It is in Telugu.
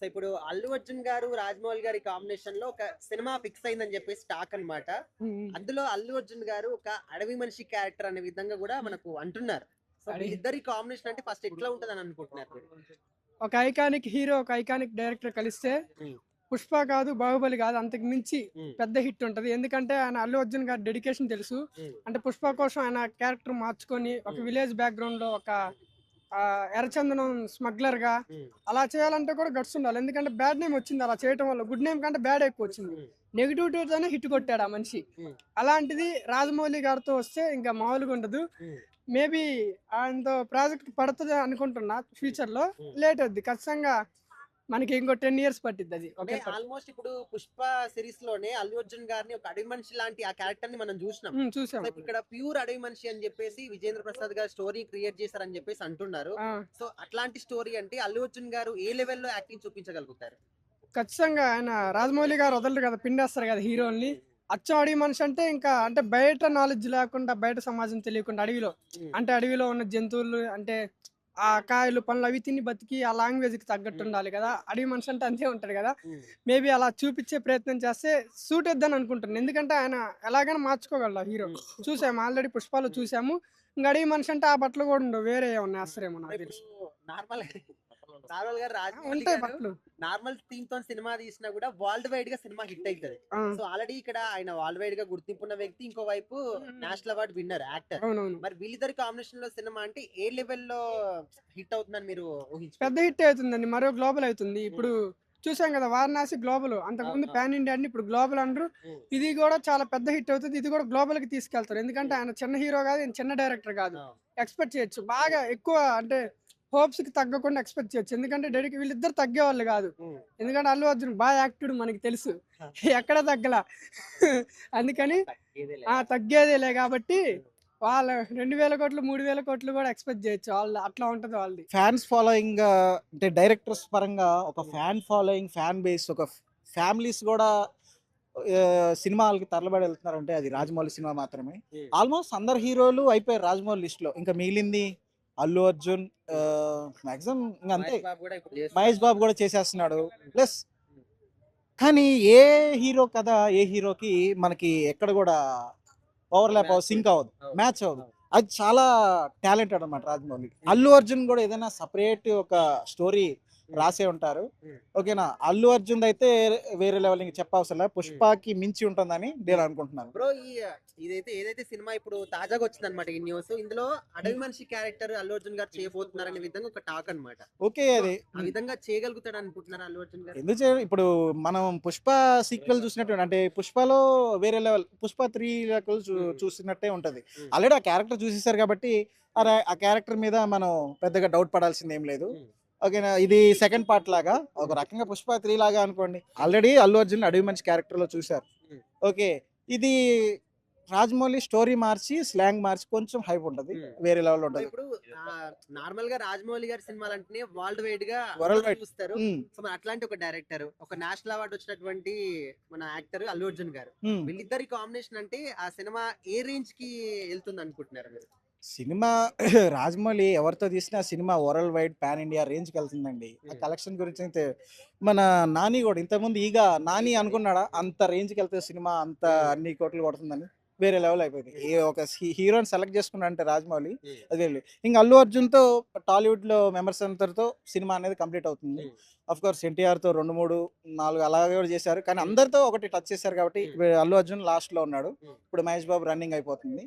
సో ఇప్పుడు అల్లు అర్జున్ గారు రాజమౌళి గారి కాంబినేషన్లో ఒక సినిమా ఫిక్స్ అయిందని చెప్పేసి టాక్ అన్నమాట అందులో అల్లు అర్జున్ గారు ఒక అడవి మనిషి క్యారెక్టర్ అనే విధంగా కూడా మనకు అంటున్నారు సో ఇద్దరి కాంబినేషన్ అంటే ఫస్ట్ ఎట్లా ఉంటది అని అనుకుంటున్నారు? ఒక ఐకానిక్ హీరో ఒక ఐకానిక్ డైరెక్టర్ కలిస్తే. పుష్ప కాదు బాహుబలి కాదు అంతకు మించి. పెద్ద హిట్ ఉంటది ఎందుకంటే ఆయన అల్లు అర్జున్ గారి డెడికేషన్ తెలుసు. అంటే పుష్ప కోసం ఆయన క్యారెక్టర్ మార్చుకొని ఒక. విలేజ్ బ్యాక్గ్రౌండ్లో ఒక ఎర్రచందనం స్మగ్లర్గా అలా చేయాలంటే కూడా గట్స్ ఉండాలి. ఎందుకంటే బ్యాడ్ నేమ్ వచ్చింది అలా చేయటం వల్ల. గుడ్ నేమ్ కంటే బ్యాడ్ ఎక్కువ వచ్చింది. నెగిటివిటీతోనే హిట్ కొట్టాడు ఆ మనిషి. అలాంటిది రాజమౌళి గారితో వస్తే ఇంకా మామూలుగా ఉండదు. మేబీ ఆయనతో ప్రాజెక్ట్ పడుతుంది అనుకుంటున్నా ఫ్యూచర్లో. లేట్ అవుద్ది. ఖచ్చితంగా మనకి ఇంకో టెన్ ఇయర్స్ పట్టిద్ది అది. ఓకే ఆల్మోస్ట్ ఇప్పుడు పుష్ప సిరీస్లోనే అల్లు అర్జున్ గారిని ఒక అడవి మనిషి లాంటి ఆ క్యారెక్టర్ని మనం చూసినాం. చూసాం. ఇక్కడ ప్యూర్ అడవి మనిషి అని చెప్పేసి విజేంద్ర ప్రసాద్ గారు స్టోరీ క్రియేట్ చేశారని చెప్పేసి అంటున్నారు. సో అట్లాంటి స్టోరీ అంటే అల్లు అర్జున్ గారు ఏ లెవెల్లో యాక్టింగ్ చూపించగలుగుతారు? ఖచ్చితంగా ఆయన రాజమౌళి గారు వదలరు కదా పిండేస్తారు కదా హీరోల్ని. అచ్చం అడవి మనిషి అంటే ఇంకా అంటే బయట నాలెడ్జ్ లేకుండా బయట సమాజం తెలియకుండా అడవిలో. అంటే అడవిలో ఉన్న జంతువులు అంటే ఆ కాయలు పండ్లు అవి తిని బతికి ఆ లాంగ్వేజ్కి తగ్గట్టు ఉండాలి కదా. అడవి మనిషి అంటే అంతే ఉంటాడు కదా. మేబీ అలా చూపించే ప్రయత్నం చేస్తే సూట్ అవుద్దని అనుకుంటున్నాను. ఎందుకంటే ఆయన ఎలాగైనా మార్చుకోగలరు హీరో. చూసాము ఆల్రెడీ పుష్పాలు చూసాము. ఇంకా అడవి మనిషి అంటే ఆ బట్టలు కూడా ఉండవు. వేరే ఏమన్నా వేస్తారేమో నాకు తెలిసి. నార్మల్ నార్మల్గా ఉంటాయి బట్టలు. నార్మల్ థీమ్తో సినిమా తీసినా కూడా వరల్డ్ వైడ్గా సినిమా హిట్ అవుతుంది సో ఆల్రెడీ ఇక్కడ ఆయన వరల్డ్ వైడ్గా గుర్తింపు ఉన్న వ్యక్తి ఇంకో వైపు నేషనల్ అవార్డ్ విన్నర్ యాక్టర్. అవునవును. మరి వీళ్ళిద్దరి కాంబినేషన్లో సినిమా అంటే ఏ లెవెల్లో హిట్ అవుతుందని మీరు పెద్ద హిట్ అవుతుందండి మరో గ్లోబల్ అవుతుంది. ఇప్పుడు చూసాం కదా వారణాసి గ్లోబల్. అంతకుముందు. పాన్ ఇండియా ఇప్పుడు గ్లోబల్ అంటారు. ఇది కూడా చాలా పెద్ద హిట్ అవుతుంది ఇది కూడా గ్లోబల్కి తీసుకెళ్తారు. ఎందుకంటే ఆయన చిన్న హీరో కాదు చిన్న డైరెక్టర్ కాదు. ఎక్స్పెక్ట్ చేయొచ్చు. బాగా ఎక్కువ అంటే హోప్స్కి తగ్గకుండా ఎక్స్పెక్ట్ చేయొచ్చు. ఎందుకంటే డైరెక్ట్ వీళ్ళిద్దరు తగ్గేవాళ్ళు కాదు. ఎందుకంటే అల్లు అర్జున్ బాగా యాక్టివ్ మనకి తెలుసు. ఎక్కడ తగ్గలా. అందుకని తగ్గేదేలే. ఆ తగ్గేదేలే కాబట్టి వాళ్ళ రెండు వేల కోట్లు మూడు వేల కోట్లు కూడా ఎక్స్పెక్ట్ చేయొచ్చు. వాళ్ళు అట్లా ఉంటది వాళ్ళది. ఫ్యాన్స్ ఫాలోయింగ్ అంటే డైరెక్టర్స్ పరంగా ఒక ఫ్యాన్ ఫాలోయింగ్ ఫ్యాన్ బేస్ ఒక ఫ్యామిలీస్ కూడా సినిమాలకి తరలిబడి వెళ్తున్నారంటే అది రాజమౌళి సినిమా మాత్రమే. ఆల్మోస్ట్ అందరు హీరోలు అయిపోయారు రాజమౌళి లిస్ట్లో ఇంకా మిగిలింది అల్లు అర్జున్ మాక్సిమం అంతే. మహేష్ బాబు కూడా చేసేస్తున్నాడు. ప్లస్ కానీ ఏ హీరో కథ ఏ హీరోకి మనకి ఎక్కడ కూడా ఓవర్లాప్ అవ్వదు సింక్ అవ్వదు. మ్యాచ్ అవ్వదు. అది చాలా టాలెంటెడ్ అనమాట రాజమౌళి. అల్లు అర్జున్ కూడా ఏదైనా సపరేట్ ఒక స్టోరీ రాసే ఉంటారు. ఓకేనా? అల్లు అర్జున్ అయితే వేరే లెవెల్ ఇంకా చెప్పవసరం పుష్పకి మించి ఉంటుందని నేను అనుకుంటున్నాను. బ్రో ఈ ఇదైతే ఏదైతే సినిమా ఇప్పుడు తాజాగా వచ్చింది అనమాట ఈ న్యూస్ ఇందులో అడవి మనిషి క్యారెక్టర్ అల్లు అర్జున్ గారు చేయబోతున్నారు అనే విధంగా ఒక టాక్ అన్నమాట. ఓకే అది. ఆ విధంగా చేయగలుగుతాడు అనుకుంటున్నారు అల్లు అర్జున్ గారు? ఎందుకు ఇప్పుడు మనం పుష్ప సీక్వెల్ చూసినట్టు అంటే పుష్పలో వేరే లెవెల్ పుష్ప త్రీ. చూసినట్టే ఉంటది. ఆల్రెడీ ఆ క్యారెక్టర్ చూసేసారు కాబట్టి అరే ఆ క్యారెక్టర్ మీద మనం పెద్దగా డౌట్ పడాల్సింది ఏం లేదు. ఓకేనా ఇది సెకండ్ పార్ట్ లాగా ఒక రకంగా పుష్ప త్రీ లాగా అనుకోండి ఆల్రెడీ అల్లు అర్జున్ అడవి మంచి క్యారెక్టర్లో చూశారు Hmm. ఓకే ఇది రాజమౌళి స్టోరీ మార్చి స్లాంగ్ మార్చి కొంచెం హైప్ ఉంటది Hmm. వేరే లెవెల్ ఉంటది ఇప్పుడు నార్మల్గా రాజమౌళి గారి సినిమాలు అంటేనే వరల్డ్ వైడ్గా అందరూ wide. చూస్తారు Hmm. సో అట్లాంటి ఒక డైరెక్టర్ ఒక నేషనల్ అవార్డు వచ్చినటువంటి మన యాక్టర్ అల్లు అర్జున్ గారు. వీళ్ళిద్దరి కాంబినేషన్ అంటే ఆ సినిమా ఏ రేంజ్కి వెళ్తుంది అనుకుంటున్నారు మీరు సినిమా రాజమౌళి ఎవరితో తీసినా cinema world wide pan India రేంజ్కి వెళ్తుందండి ఆ. కలెక్షన్ గురించి అయితే మన నాని కూడా ఇంతకుముందు ఈగ నాని అనుకున్నాడా అంత రేంజ్కి వెళ్తే సినిమా అంత. అన్ని కోట్లు కొడుతుందని వేరే లెవెల్ అయిపోయింది ఏ ఒక హీరోని సెలెక్ట్ చేసుకున్నా అంటే రాజమౌళి. అది ఇంకా అల్లు అర్జున్తో టాలీవుడ్లో మెంబర్స్ అందరితో సినిమా అనేది కంప్లీట్ అవుతుంది. అఫ్ కోర్స్ ఎన్టీఆర్తో రెండు మూడు నాలుగు అలాగే కూడా చేశారు కానీ అందరితో ఒకటి టచ్ చేశారు కాబట్టి అల్లు అర్జున్ లాస్ట్లో ఉన్నాడు. ఇప్పుడు మహేష్ బాబు రన్నింగ్ అయిపోతుంది.